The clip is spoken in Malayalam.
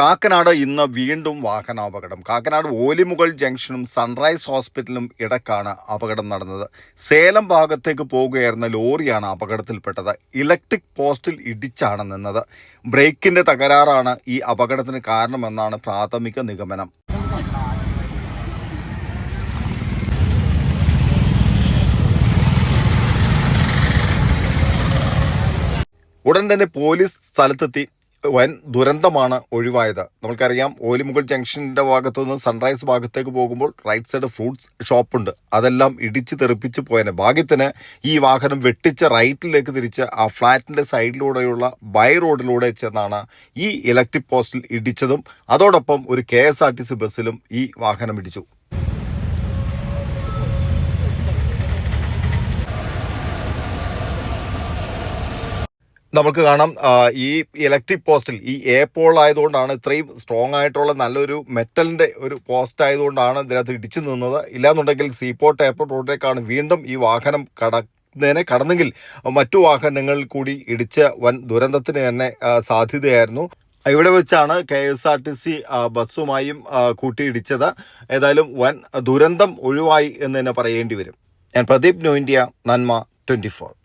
കാക്കനാട് ഇന്ന് വീണ്ടും വാഹനാപകടം. കാക്കനാട് ഓലിമുകൾ ജംഗ്ഷനും സൺറൈസ് ഹോസ്പിറ്റലും ഇടക്കാണ് അപകടം നടന്നത്. സേലം ഭാഗത്തേക്ക് പോകുകയായിരുന്ന ലോറിയാണ് അപകടത്തിൽപ്പെട്ടത്. ഇലക്ട്രിക് പോസ്റ്റിൽ ഇടിച്ചാണ് നിന്നത്. ബ്രേക്കിന്റെ തകരാറാണ് ഈ അപകടത്തിന് കാരണമെന്നാണ് പ്രാഥമിക നിഗമനം. ഉടൻ തന്നെ പോലീസ് സ്ഥലത്തെത്തി. വൻ ദുരന്തമാണ് ഒഴിവായത്. നമുക്കറിയാം ഓലിമുകൾ ജംഗ്ഷന്റെ ഭാഗത്തു നിന്ന് സൺറൈസ് ഭാഗത്തേക്ക് പോകുമ്പോൾ റൈറ്റ് സൈഡ് ഫ്രൂട്ട്സ് ഷോപ്പുണ്ട് അതെല്ലാം ഇടിച്ച് തെറിപ്പിച്ച് പോയനെ. ഭാഗ്യത്തിന് ഈ വാഹനം വെട്ടിച്ച് റൈറ്റിലേക്ക് തിരിച്ച് ആ ഫ്ലാറ്റിന്റെ സൈഡിലൂടെയുള്ള ബൈ റോഡിലൂടെ ചെന്നാണ് ഈ ഇലക്ട്രിക് പോസ്റ്റിൽ ഇടിച്ചതും. അതോടൊപ്പം ഒരു കെ ബസ്സിലും ഈ വാഹനം ഇടിച്ചു. നമുക്ക് കാണാം ഈ ഇലക്ട്രിക് പോസ്റ്റിൽ ഈ എ പോൾ ആയതുകൊണ്ടാണ് ഇത്രയും സ്ട്രോങ് ആയിട്ടുള്ള നല്ലൊരു മെറ്റലിന്റെ ഒരു പോസ്റ്റ് ആയതുകൊണ്ടാണ് ഇതിനകത്ത് ഇടിച്ചു നിന്നത്. ഇല്ലാന്നുണ്ടെങ്കിൽ സീപോർട്ട് എയർപോർട്ട് റോഡിലേക്കാണ് വീണ്ടും ഈ വാഹനം കട െ കടന്നെങ്കിൽ മറ്റു വാഹനങ്ങളിൽ കൂടി ഇടിച്ച വൻ ദുരന്തത്തിന് തന്നെ സാധ്യതയായിരുന്നു. ഇവിടെ വെച്ചാണ് K S R T C ബസ്സുമായും കൂട്ടിയിടിച്ചത്. ഏതായാലും വൻ ദുരന്തം ഒഴിവായി എന്ന് തന്നെ പറയേണ്ടി വരും. ഞാൻ പ്രദീപ് ന്യൂ ഇന്ത്യ നന്മ ട്വന്റി ഫോർ.